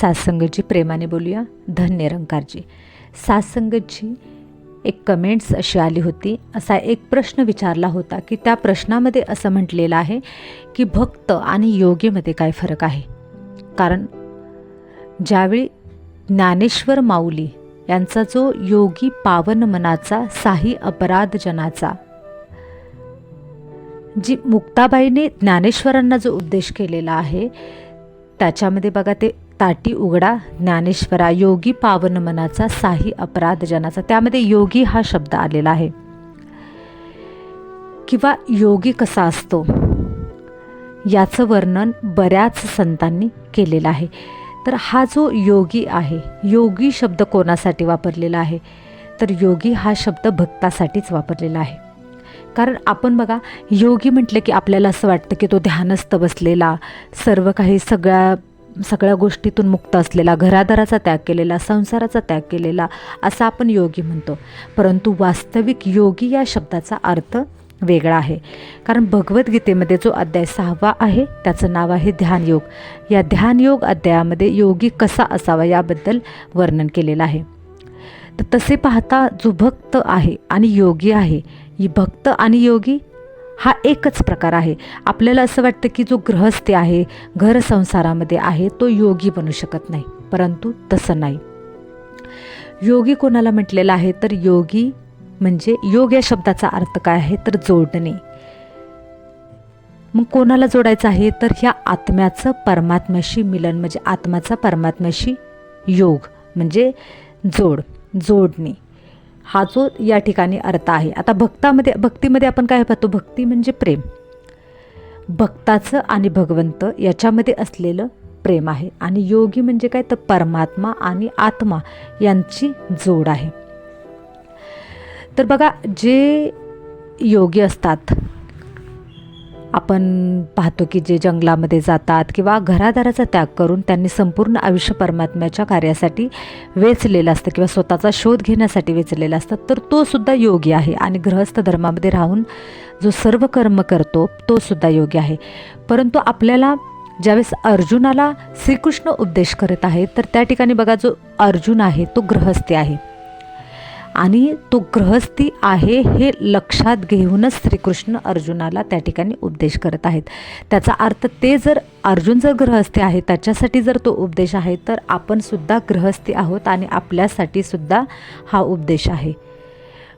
सासंगजी प्रेमाने बोलूया. धन निरंकारजी. सासंगतजी एक कमेंट्स अशी आली होती. असा एक प्रश्न विचारला होता की त्या प्रश्नामध्ये असं म्हटलेलं आहे की भक्त आणि योगीमध्ये काय फरक आहे? कारण ज्यावेळी ज्ञानेश्वर माऊली यांचा जो योगी पावन मनाचा साही अपराध जनाचा जी मुक्ताबाईने ज्ञानेश्वरांना जो उपदेश केलेला आहे त्याच्यामध्ये बघा ते ताटी उघडा ज्ञानेश्वरा योगी पावन मनाचा साही अपराध जनाचा. त्यामध्ये योगी हा शब्द आलेला आहे. किंवा योगी कसा असतो? याचं वर्णन बऱ्याच संतांनी केलेलं आहे. तर हा जो योगी आहे योगी शब्द कोणासाठी वापरलेला आहे? तर योगी हा शब्द भक्तासाठीच वापरलेला आहे. कारण आपण बघा योगी म्हटलं की आपल्याला असं वाटतं की तो ध्यानस्थ बसलेला सर्व काही सगळ्या सगळ्या गोष्टीतून मुक्त असलेला घरादाराचा त्याग केलेला संसाराचा त्याग केलेला असा आपण योगी म्हणतो. परंतु वास्तविक योगी या शब्दाचा अर्थ वेगळा आहे. कारण भगवद्गीतेमध्ये जो अध्याय सहावा आहे त्याचं नाव आहे ध्यानयोग. या ध्यानयोग अध्यायामध्ये योगी कसा असावा याबद्दल वर्णन केलेलं आहे. तर तसे पाहता जो भक्त आहे आणि योगी आहे ही भक्त आणि योगी हा एकच प्रकार आहे. आपल्याला असं वाटतं की जो गृहस्थी आहे घर संसारामध्ये आहे तो योगी बनू शकत नाही. परंतु तसं नाही. योगी कोणाला म्हटलेलं आहे? तर योगी म्हणजे योग या शब्दाचा अर्थ काय आहे? तर जोडणे. मग कोणाला जोडायचं आहे? तर ह्या आत्म्याचं परमात्म्याशी मिलन म्हणजे आत्म्याचा परमात्म्याशी योग म्हणजे जोड जोडणे. हा जो या ठिकाणी अर्थ आहे. आता भक्तामध्ये भक्तीमध्ये आपण काय पाहतो? भक्ती म्हणजे प्रेम. भक्ताचं आणि भगवंत याच्यामध्ये असलेलं प्रेम आहे. आणि योगी म्हणजे काय? तर परमात्मा आणि आत्मा यांची जोड आहे. तर बघा जे योगी असतात आपण पाहतो की जे जंगलामध्ये जातात किंवा घरादाराचा त्याग करून त्यांनी संपूर्ण आयुष्य परमात्म्याच्या कार्यासाठी वेचलेलं असतं किंवा स्वतःचा शोध घेण्यासाठी वेचलेलं असतं तर तो सुद्धा योगी आहे. आणि गृहस्थ धर्मामध्ये राहून जो सर्व कर्म करतो तो सुद्धा योगी आहे. परंतु आपल्याला ज्यावेळेस अर्जुनाला श्रीकृष्ण उपदेश करत आहे तर त्या ठिकाणी बघा जो अर्जुन आहे तो गृहस्थी आहे. आणि तो गृहस्थी आहे हे लक्षात घेऊनच श्रीकृष्ण अर्जुनाला त्या ठिकाणी उपदेश करत आहेत. त्याचा अर्थ ते जर अर्जुन जर गृहस्थी आहे त्याच्यासाठी जर तो उपदेश आहे तर आपण सुद्धा गृहस्थी आहोत आणि आपल्यासाठी सुद्धा हा उपदेश आहे.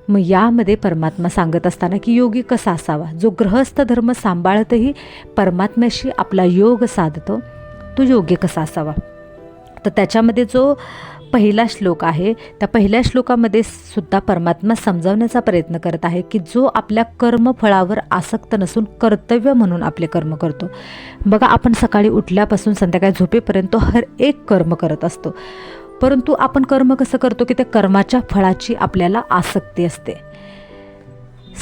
मग यामध्ये परमात्मा सांगत असताना की योगी कसा असावा? जो गृहस्थ धर्म सांभाळतही परमात्म्याशी आपला योग साधतो तो योग्य कसा असावा? तर त्याच्यामध्ये जो पहिला श्लोक आहे. त्या पहिल्या श्लोकामध्ये सुद्धा परमात्मा समजावण्याचा प्रयत्न करत आहे की जो आपल्या कर्मफळावर आसक्त नसून कर्तव्य म्हणून आपले कर्म करतो. बघा आपण सकाळी उठल्यापासून संध्याकाळी झोपेपर्यंत हर एक कर्म करत असतो. परंतु आपण कर्म कसं करतो की त्या कर्माच्या फळाची आपल्याला आसक्ती असते.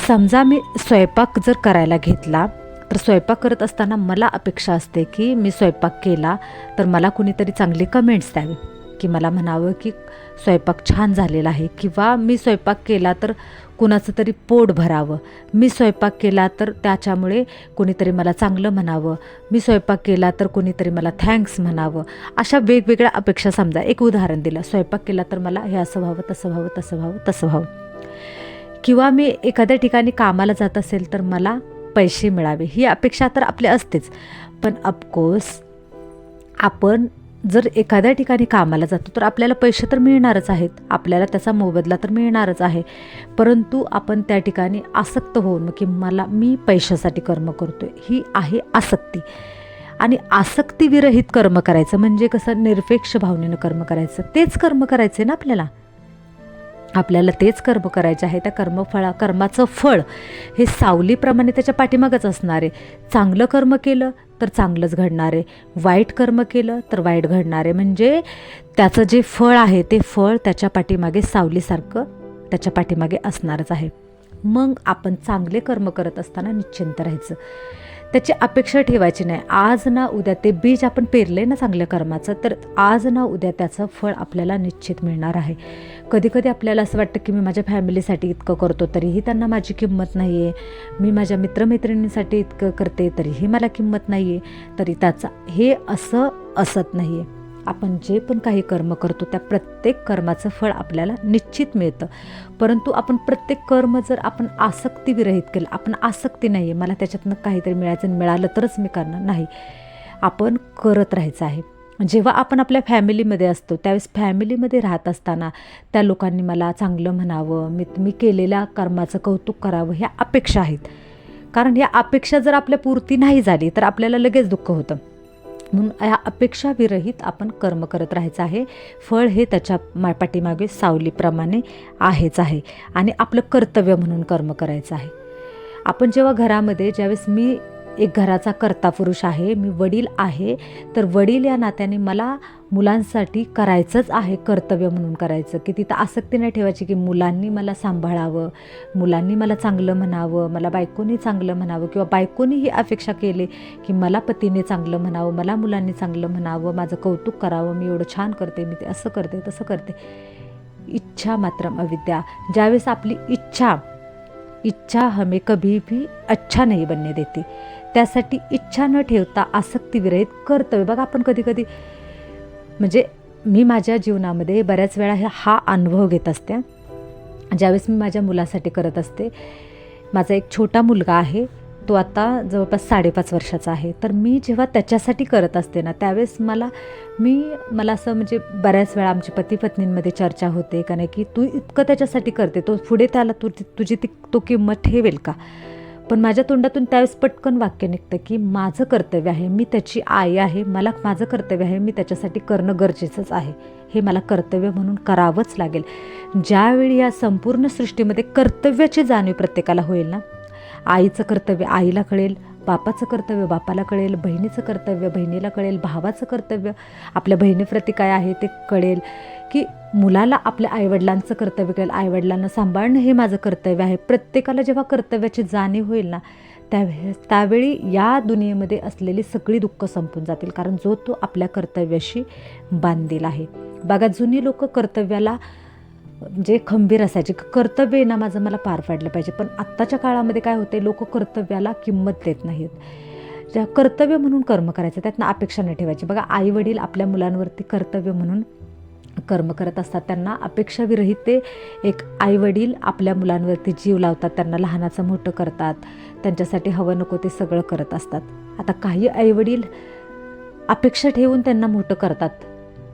समजा मी स्वयंपाक जर करायला घेतला तर स्वयंपाक करत असताना मला अपेक्षा असते की मी स्वयंपाक केला तर मला कुणीतरी चांगले कमेंट्स द्यावे. की मला म्हणावं की स्वयंपाक छान झालेला आहे किंवा मी स्वयंपाक केला तर कुणाचं तरी पोट भरावं. मी स्वयंपाक केला तर त्याच्यामुळे कोणीतरी मला चांगलं म्हणावं. मी स्वयंपाक केला तर कोणीतरी मला थँक्स म्हणावं. अशा वेगवेगळ्या अपेक्षा समजा. एक उदाहरण दिलं. स्वयंपाक केला तर मला हे असं व्हावं तसं व्हावं तसं व्हावं तसं व्हावं. किंवा मी एखाद्या ठिकाणी कामाला जात असेल तर मला पैसे मिळावे. ही अपेक्षा तर आपली असतेच. पण अफकोर्स आपण जर एखाद्या ठिकाणी कामाला जातो तर आपल्याला पैसे तर मिळणारच आहेत. आपल्याला त्याचा मोबदला तर मिळणारच आहे. परंतु आपण त्या ठिकाणी आसक्त होऊन की मला मी पैशासाठी कर्म करतो ही आहे आसक्ती. आणि आसक्तीविरहित कर्म करायचं म्हणजे कसं? निरपेक्ष भावनेनं कर्म करायचं. तेच कर्म करायचं आहे ना आपल्याला? आपल्याला तेच कर्म करायचे आहे. त्या कर्मफळा कर्माचं फळ हे सावलीप्रमाणे त्याच्या पाठीमागच असणार आहे. चांगलं कर्म केलं तर चांगलंच घडणार आहे. वाईट कर्म केलं तर वाईट घडणार आहे. म्हणजे त्याचं जे फळ आहे ते फळ त्याच्या पाठीमागे सावलीसारखं त्याच्या पाठीमागे असणारच आहे. मग आपण चांगले कर्म करत असताना निश्चिंत राहायचं. त्याची अपेक्षा ठेवायची नाही. आज ना उद्या ते बीज आपण पेरले ना चांगल्या कर्माचं तर आज ना उद्या त्याचं फळ आपल्याला निश्चित मिळणार आहे. कधीकधी आपल्याला असं वाटतं की मी माझ्या फॅमिलीसाठी इतकं करतो तरीही त्यांना माझी किंमत नाही आहे मी माझ्या मित्रमैत्रिणींसाठी इतकं करते तरीही मला किंमत नाही आहे तरी त्याचा हे असं असत नाही आहे आपण जे पण काही कर्म करतो त्या प्रत्येक कर्माचं फळ आपल्याला निश्चित मिळतं. परंतु आपण प्रत्येक कर्म जर आपण आसक्ती विरहित केलं आपण आसक्ती नाही आहे मला त्याच्यातनं काहीतरी मिळायचं आणि मिळालं तरच मी करणार नाही. आपण करत राहायचं आहे. जेव्हा आपण आपल्या फॅमिलीमध्ये असतो त्यावेळेस फॅमिलीमध्ये राहत असताना त्या लोकांनी मला चांगलं म्हणावं मी मी केलेल्या कर्माचं कौतुक करावं ह्या अपेक्षा आहेत. कारण ह्या अपेक्षा जर आपल्या पूर्ती नाही झाली तर आपल्याला लगेच दुःख होतं. म्हणून या अपेक्षाविरहित आपण कर्म करत राहायचं आहे. फळ हे त्याच्या मा पाठीमागे सावलीप्रमाणे आहेच आहे आणि आपलं कर्तव्य म्हणून कर्म करायचं आहे. आपण जेव्हा घरामध्ये ज्यावेळेस मी एक घराचा कर्ता पुरुष आहे मी वडील आहे. तर वडील या नात्याने मला मुलांसाठी करायचंच आहे कर्तव्य म्हणून करायचं. की तिथं आसक्ती नाही ठेवायची की मुलांनी मला सांभाळावं मुलांनी मला चांगलं म्हणावं मला बायकोनी चांगलं म्हणावं किंवा बायकोनी ही अपेक्षा केली की मला पतीने चांगलं म्हणावं मला मुलांनी चांगलं म्हणावं माझं कौतुक करावं मी एवढं छान करते मी ते असं करते तसं करते. इच्छा मात्र अविद्या. ज्यावेळेस आपली इच्छा इच्छा हमें कभी भी अच्छा नाही बनने देते। त्यासाठी इच्छा न ठेवता आसक्ती विरहित कर्तव्य. बघा आपण कधी कधी म्हणजे मी माझ्या जीवनामध्ये बऱ्याच वेळा हा अनुभव घेत असते. ज्यावेळेस मी माझ्या मुलासाठी करत असते माझा एक छोटा मुलगा आहे. तो आता जवळपास साडेपाच वर्षाचा आहे. तर मी जेव्हा त्याच्यासाठी करत असते ना त्यावेळेस मला मी मला असं म्हणजे बऱ्याच वेळा आमची पती पत्नींमध्ये चर्चा होते का नाही की तू इतकं त्याच्यासाठी करते तो पुढे त्याला तू तुझी ती तो किंमत ठेवेल का? पण माझ्या तोंडातून त्यावेळेस पटकन वाक्य निघतं की माझं कर्तव्य आहे मी त्याची आई आहे मला माझं कर्तव्य आहे मी त्याच्यासाठी करणं गरजेचंच आहे. हे मला कर्तव्य म्हणून करावंच लागेल. ज्यावेळी या संपूर्ण सृष्टीमध्ये कर्तव्याची जाणीव प्रत्येकाला होईल ना आईचं कर्तव्य आईला कळेल बापाचं कर्तव्य बापाला कळेल बहिणीचं कर्तव्य बहिणीला कळेल भावाचं कर्तव्य आपल्या बहिणीप्रती काय आहे ते कळेल की मुलाला आपल्या आईवडिलांचं कर्तव्य कळेल आईवडिलांना सांभाळणं हे माझं कर्तव्य आहे. प्रत्येकाला जेव्हा कर्तव्याची जाणीव होईल ना त्यावेळेस त्यावेळी या दुनियेमध्ये असलेली सगळी दुःख संपून जातील कारण जो तो आपल्या कर्तव्याशी बांधील आहे. बघा जुनी लोक कर्तव्याला म्हणजे खंबीर असायचे कर्तव्य ना माझं मला पार पाडलं पाहिजे. पण आत्ताच्या काळामध्ये काय होते लोक कर्तव्याला किंमत देत नाहीत. ज्या कर्तव्य म्हणून कर्म करायचं त्यातनं अपेक्षा नाही ठेवायची. बघा आईवडील आपल्या मुलांवरती कर्तव्य म्हणून कर्म करत असतात. त्यांना अपेक्षाविरहित ते एक आईवडील आपल्या मुलांवरती जीव लावतात त्यांना लहानाचं मोठं करतात त्यांच्यासाठी हवं नको ते सगळं करत असतात. आता काही आईवडील अपेक्षा ठेवून त्यांना मोठं करतात.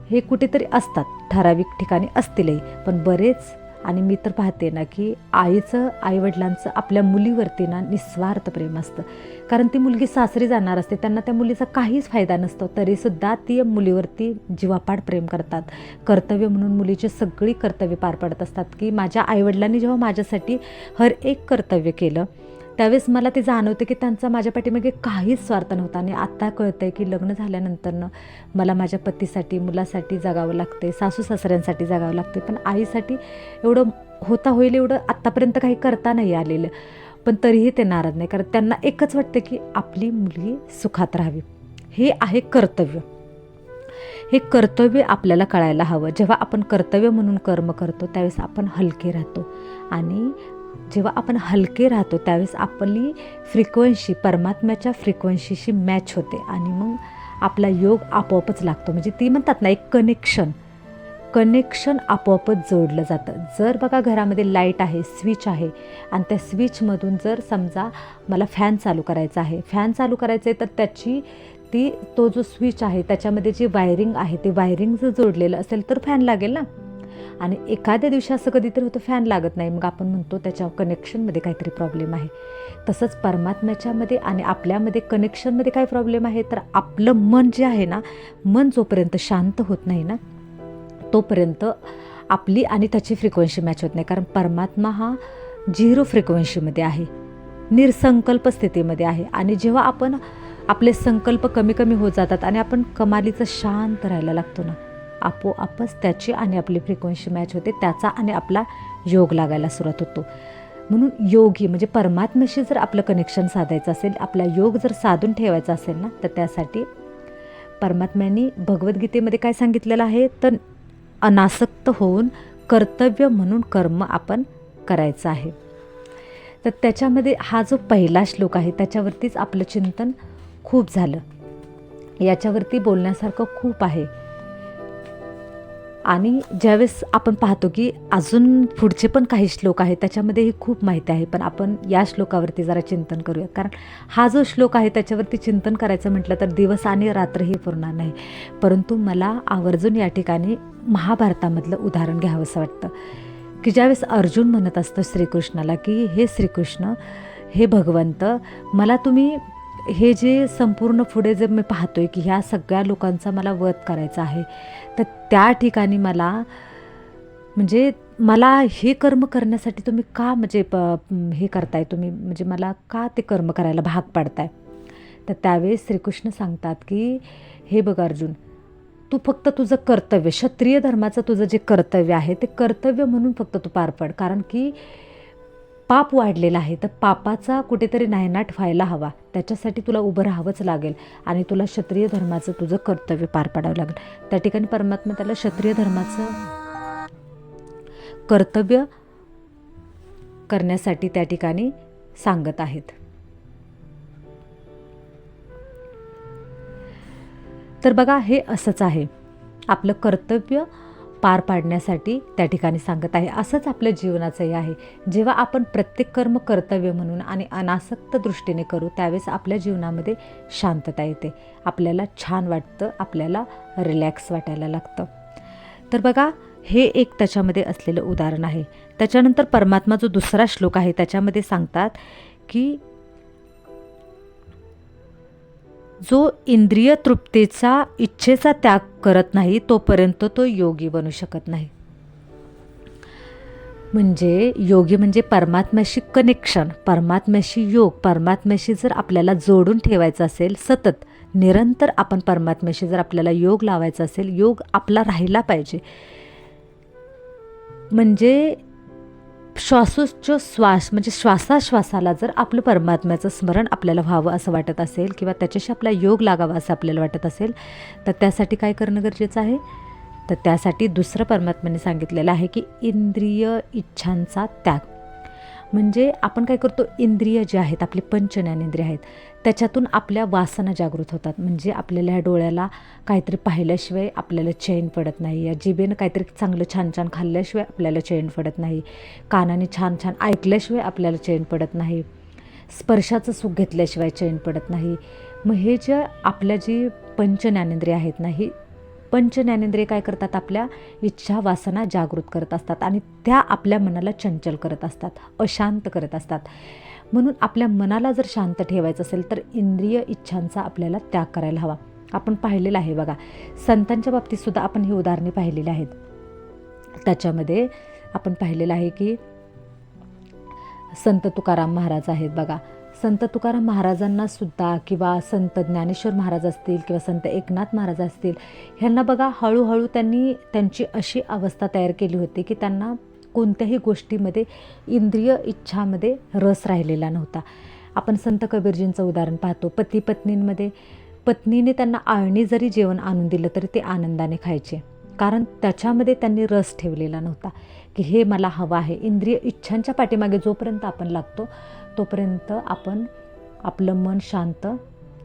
हे कुठेतरी असतात. ठराविक ठिकाणी असतीलही. पण बरेच आणि मी तर पाहते ना की आईचं आईवडिलांचं आपल्या मुलीवरती ना निस्वार्थ प्रेम असतं. कारण ती मुलगी सासरी जाणार असते त्यांना त्या मुलीचा काहीच फायदा नसतो तरीसुद्धा ती मुलीवरती जीवापाड प्रेम करतात. कर्तव्य म्हणून मुलीची सगळी कर्तव्य पार पडत असतात की माझ्या आईवडिलांनी जेव्हा माझ्यासाठी हर एक कर्तव्य केलं त्यावेळेस मला ते जाणवतं की त्यांचा माझ्या पाठीमागे काहीच स्वार्थ नव्हता. आणि आत्ता कळतं आहे की लग्न झाल्यानंतरनं मला माझ्या पतीसाठी मुलासाठी जगावं लागते सासू सासऱ्यांसाठी जगावं लागते पण आईसाठी एवढं होता होईल एवढं आत्तापर्यंत काही करता नाही आलेलं. पण तरीही ते नाराज नाही. कारण त्यांना एकच वाटतं की आपली मुलगी सुखात राहावी. हे आहे कर्तव्य. हे कर्तव्य आपल्याला कळायला हवं. जेव्हा आपण कर्तव्य म्हणून कर्म करतो त्यावेळेस आपण हलके राहतो. आणि जेव्हा आपण हलके राहतो त्यावेळेस आपली फ्रिक्वेन्सी परमात्म्याच्या फ्रिक्वेन्सीशी मॅच होते. आणि मग आपला योग आपोआपच लागतो. म्हणजे ती म्हणतात ना एक कनेक्शन कनेक्शन आपोआपच जोडलं जातं. जर बघा घरामध्ये लाइट आहे स्विच आहे आणि त्या स्विचमधून जर समजा मला फॅन चालू करायचा आहे फॅन चालू करायचं आहे तर त्याची ती तो जो स्विच आहे त्याच्यामध्ये जी वायरिंग आहे ते वायरिंग जर जोडलेलं असेल तर फॅन लागेल ना? आणि एखाद्या दिवशी असं कधीतरी होतं फॅन लागत नाही. मग आपण म्हणतो त्याच्या कनेक्शनमध्ये काहीतरी प्रॉब्लेम आहे. तसंच परमात्म्याच्यामध्ये आणि आपल्यामध्ये कनेक्शनमध्ये काय प्रॉब्लेम आहे? तर आपलं मन जे आहे ना मन जोपर्यंत शांत होत नाही ना तोपर्यंत आपली आणि त्याची फ्रिक्वेन्सी मॅच होत नाही. कारण परमात्मा हा झिरो फ्रिक्वेन्सीमध्ये आहे. निरसंकल्प स्थितीमध्ये आहे. आणि जेव्हा आपण आपले संकल्प कमी कमी होत जातात आणि आपण कमालीचं शांत राहायला लागतो ना आपोआपच त्याची आणि आपली फ्रिक्वेन्सी मॅच होते त्याचा आणि आपला योग लागायला सुरुवात होतो. म्हणून योगी म्हणजे परमात्म्याशी जर आपलं कनेक्शन साधायचं असेल आपला योग जर साधून ठेवायचा असेल ना तर त्यासाठी परमात्म्यांनी भगवद्गीतेमध्ये काय सांगितलेलं आहे? तर अनासक्त होऊन कर्तव्य म्हणून कर्म आपण करायचं आहे. तर त्याच्यामध्ये हा जो पहिला श्लोक आहे त्याच्यावरतीच आपलं चिंतन खूप झालं. याच्यावरती बोलण्यासारखं खूप आहे. आणि ज्यावेळेस आपण पाहतो की अजून पुढचे पण काही श्लोक आहेत त्याच्यामध्येही खूप माहिती आहे. पण आपण या श्लोकावरती जरा चिंतन करूया. कारण हा जो श्लोक आहे त्याच्यावरती चिंतन करायचं म्हटलं तर दिवस आणि रात्रही पुरणार नाही. परंतु मला आवर्जून या ठिकाणी महाभारतामधलं उदाहरण घ्यावंसं वाटतं. की ज्यावेळेस अर्जुन म्हणत असतं श्रीकृष्णाला की हे श्रीकृष्ण हे भगवंत मला तुम्ही हे जे संपूर्ण पुढे जे मी पाहतो आहे की ह्या सगळ्या लोकांचा मला वध करायचा आहे तर त्या ठिकाणी मला म्हणजे मला हे कर्म करण्यासाठी तुम्ही का म्हणजे प हे करताय? तुम्ही म्हणजे मला का ते कर्म करायला भाग पाडताय? तर त्यावेळेस श्रीकृष्ण सांगतात की हे बघ अर्जुन तू फक्त तुझं कर्तव्य क्षत्रिय धर्माचं तुझं जे कर्तव्य आहे ते कर्तव्य म्हणून फक्त तू पार पड. कारण की पाप वाढलेला आहे तर पापाचा कुठेतरी नायनाट व्हायला हवा. त्याच्यासाठी तुला उभं राहावंच लागेल आणि तुला क्षत्रिय धर्माचं तुझं कर्तव्य पार पाडावं लागेल. त्या ठिकाणी परमात्मा त्याला क्षत्रिय धर्माचं कर्तव्य करण्यासाठी त्या ठिकाणी सांगत आहेत. तर बघा हे असंच आहे. आपलं कर्तव्य पार पाडण्यासाठी त्या ठिकाणी सांगत आहे. असंच आपल्या जीवनाचंही आहे. जेव्हा आपण प्रत्येक कर्म कर्तव्य म्हणून आणि अनासक्त दृष्टीने करू त्यावेळेस आपल्या जीवनामध्ये शांतता येते. आपल्याला छान वाटतं आपल्याला रिलॅक्स वाटायला लागतं. तर बघा हे एक त्याच्यामध्ये असलेलं उदाहरण आहे. त्याच्यानंतर परमात्मा जो दुसरा श्लोक आहे त्याच्यामध्ये सांगतात की जो इंद्रिय तृप्तीचा इच्छेचा त्याग करत नाही तोपर्यंत तो योगी बनू शकत नाही. म्हणजे योगी म्हणजे परमात्म्याशी कनेक्शन परमात्म्याशी योग परमात्म्याशी जर आपल्याला जोडून ठेवायचं असेल सतत निरंतर आपण परमात्म्याशी जर आपल्याला योग लावायचा असेल योग आपला राहिला पाहिजे. म्हणजे श्वासोच्छ्वास म्हणजे श्वासाश्वासाला जर आपलं परमात्म्याचं स्मरण आपल्याला व्हावं असं वाटत असेल किंवा त्याच्याशी आपला योग लागावा असं आपल्याला वाटत असेल तर त्यासाठी काय करणं गरजेचं आहे? तर त्यासाठी दुसरं परमात्म्याने सांगितलेलं आहे की इंद्रिय इच्छांचा त्याग. म्हणजे आपण काय करतो? इंद्रिय जे आहेत आपले पंचज्ञानेंद्रिय आहेत त्याच्यातून आपल्या वासना जागृत होतात. म्हणजे आपल्याला ह्या डोळ्याला काहीतरी पाहिल्याशिवाय आपल्याला चैन पडत नाही. या जिभेनं काहीतरी चांगलं छान छान खाल्ल्याशिवाय आपल्याला चैन पडत नाही. कानाने छान छान ऐकल्याशिवाय आपल्याला चैन पडत नाही. स्पर्शाचं सुख घेतल्याशिवाय चैन पडत नाही. मग हे जे आपल्या जी पंचज्ञानेंद्रिय आहेत ना ही पंचज्ञानेंद्रिय काय करतात? आपल्या इच्छा वासना जागृत करत असतात आणि त्या आपल्या मनाला चंचल करत असतात अशांत करत असतात. म्हणून आपल्या मनाला जर शांत ठेवायचं असेल तर इंद्रिय इच्छांचा आपल्याला त्याग करायला हवा. आपण पाहिलेलं आहे बघा. संतांच्या बाबतीतसुद्धा आपण ही उदाहरणे पाहिलेली आहेत. त्याच्यामध्ये आपण पाहिलेलं आहे की संत तुकाराम महाराज आहेत बघा. संत तुकाराम महाराजांना सुद्धा किंवा संत ज्ञानेश्वर महाराज असतील किंवा संत एकनाथ महाराज असतील ह्यांना बघा हळूहळू त्यांनी त्यांची अशी अवस्था तयार केली होती की त्यांना कोणत्याही गोष्टीमध्ये इंद्रिय इच्छामध्ये रस राहिलेला नव्हता. आपण संत कबीरजींचं उदाहरण पाहतो. पती पत्नींमध्ये पत्नीने त्यांना आळणी जरी जेवण आणून दिलं तरी ते आनंदाने खायचे. कारण त्याच्यामध्ये त्यांनी रस ठेवलेला नव्हता की हे मला हवं आहे. इंद्रिय इच्छांच्या पाठीमागे जोपर्यंत आपण लागतो तोपर्यंत आपण आपलं मन शांत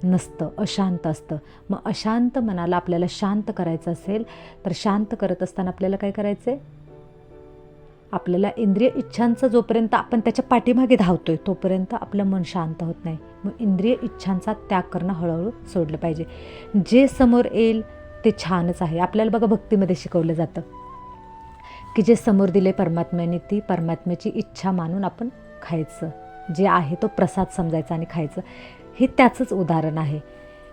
नसतं अशांत असतं. मग अशांत मनाला आपल्याला शांत करायचं असेल तर शांत करत असताना आपल्याला काय करायचं आहे आपल्याला इंद्रिय इच्छांचं जोपर्यंत आपण त्याच्या पाठीमागे धावतोय तोपर्यंत आपलं मन शांत होत नाही. मग इंद्रिय इच्छांचा त्याग करणं हळूहळू सोडलं पाहिजे. जे समोर येईल ते छानच आहे. आपल्याला बघा भक्तीमध्ये शिकवलं जातं की जे समोर दिले परमात्म्याने ती परमात्म्याची इच्छा मानून आपण खायचं. जे आहे तो प्रसाद समजायचा आणि खायचं. हे त्याचंच उदाहरण आहे.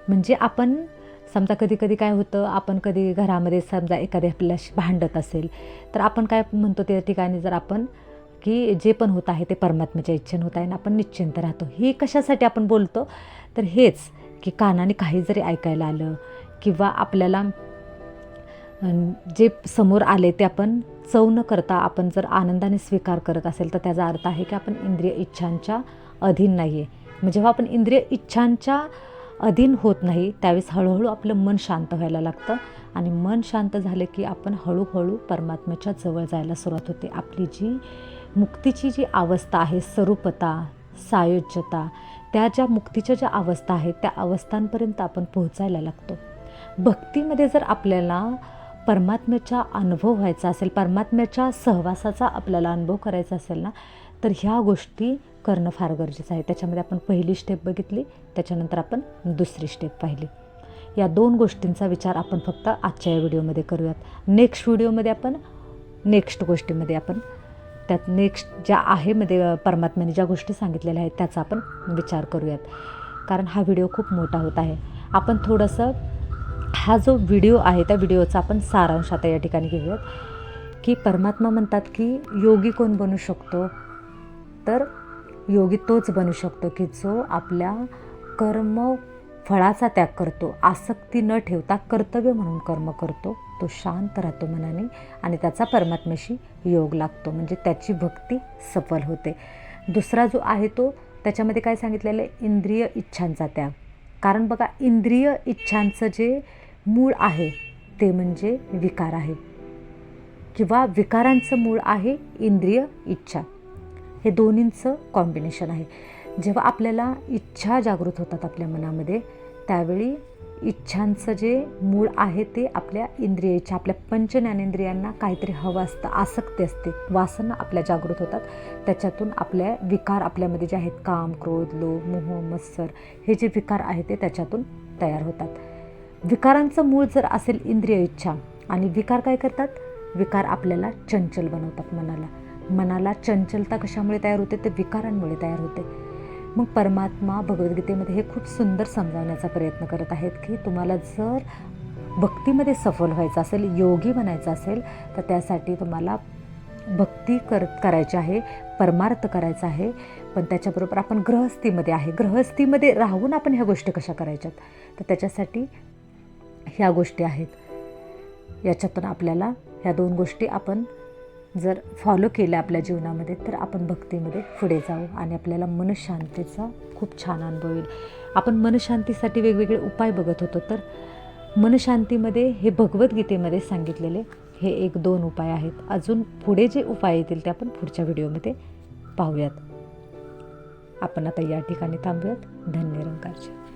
म्हणजे आपण समजा कधी कधी काय होतं आपण कधी घरामध्ये समजा एखादी आपल्याशी भांडत असेल तर आपण काय म्हणतो त्या ठिकाणी जर आपण की जे पण होत आहे ते परमात्म्याच्या इच्छेनं होत आहे आणि आपण निश्चिंत राहतो. हे कशासाठी आपण बोलतो? तर हेच की कानाने काही जरी ऐकायला आलं किंवा आपल्याला जे समोर आले ते आपण चव न करता आपण जर आनंदाने स्वीकार करत असेल तर त्याचा अर्थ आहे की आपण इंद्रिय इच्छांच्या अधीन नाही आहे मग म्हणजे जेव्हा आपण इंद्रिय इच्छांच्या अधीन होत नाही त्यावेळेस हळूहळू आपलं मन शांत व्हायला लागतं आणि मन शांत झालं की आपण हळूहळू परमात्म्याच्या जवळ जायला सुरुवात होते. आपली जी मुक्तीची जी अवस्था आहे स्वरूपता सायोज्यता त्या ज्या मुक्तीच्या ज्या अवस्था आहेत त्या अवस्थांपर्यंत आपण पोहोचायला लागतो. भक्तीमध्ये जर आपल्याला परमात्म्याचा अनुभव व्हायचा असेल परमात्म्याच्या सहवासाचा आपल्याला अनुभव करायचा असेल ना तर ह्या गोष्टी करणं फार गरजेचं आहे. त्याच्यामध्ये आपण पहिली स्टेप बघितली त्याच्यानंतर आपण दुसरी स्टेप पाहिली. या दोन गोष्टींचा विचार आपण फक्त आजच्या या व्हिडिओमध्ये करूयात. नेक्स्ट व्हिडिओमध्ये आपण नेक्स्ट गोष्टीमध्ये आपण त्यात नेक्स्ट ज्या आहे मध्ये परमात्म्याने ज्या गोष्टी सांगितलेल्या आहेत त्याचा आपण विचार करूयात. कारण हा व्हिडिओ खूप मोठा होत आहे. आपण थोडंसं हा जो व्हिडिओ आहे त्या व्हिडिओचा आपण सारांश आता या ठिकाणी घेऊयात. की परमात्मा म्हणतात की योगी कोण बनू शकतो? तर योगी तोच बनू शकतो की जो आपल्या कर्म फळाचा त्याग करतो. आसक्ती न ठेवता कर्तव्य म्हणून कर्म करतो. तो शांत राहतो मनाने आणि त्याचा परमात्म्याशी योग लागतो. म्हणजे त्याची भक्ती सफल होते. दुसरा जो आहे तो त्याच्यामध्ये काय सांगितलेलं आहे? इंद्रिय इच्छांचा त्याग. कारण बघा इंद्रिय इच्छांचं जे मूळ आहे ते म्हणजे विकार आहे. किंवा विकारांचं मूळ आहे इंद्रिय इच्छा. हे दोन्हींचं कॉम्बिनेशन आहे. जेव्हा आपल्याला इच्छा जागृत होतात आपल्या मनामध्ये त्यावेळी इच्छांचं जे मूळ आहे ते आपल्या इंद्रिय इच्छा आपल्या पंचज्ञानेंद्रियांना काहीतरी हवं असतं आसक्ती असते वासना आपल्या जागृत होतात. त्याच्यातून आपल्या विकार आपल्यामध्ये जे आहेत काम क्रोध लोभ मोह मत्सर हे जे विकार आहे ते त्याच्यातून तयार होतात. विकारांचं मूळ जर असेल इंद्रिय इच्छा आणि विकार काय करतात? विकार आपल्याला चंचल बनवतात मनाला. मनाला चंचलता कशामुळे तयार होते? ते विकारांमुळे तयार होते. मग परमात्मा भगवद्गीतेमध्ये हे खूप सुंदर समजावण्याचा प्रयत्न करत आहेत की तुम्हाला जर भक्तीमध्ये सफल व्हायचं असेल योगी बनायचं असेल तर त्यासाठी तुम्हाला भक्ती कर करायची आहे परमार्थ करायचा आहे. पण त्याच्याबरोबर आपण गृहस्थीमध्ये आहे. गृहस्थीमध्ये राहून आपण ह्या गोष्टी कशा करायच्यात? तर त्याच्यासाठी ह्या गोष्टी आहेत. याच्यातून आपल्याला ह्या दोन गोष्टी आपण जर फॉलो केलं आपल्या जीवनामध्ये तर आपण भक्तीमध्ये पुढे जाऊ आणि आपल्याला मनशांतीचा खूप छान अनुभव येईल. आपण मनशांतीसाठी वेगवेगळे उपाय बघत होतो तर मनशांतीमध्ये हे भगवद्गीतेमध्ये सांगितलेले हे एक दोन उपाय आहेत. अजून पुढे जे उपाय येतील ते आपण पुढच्या व्हिडिओमध्ये पाहूयात. आपण आता या ठिकाणी थांबूयात. धन्य रंगाचे.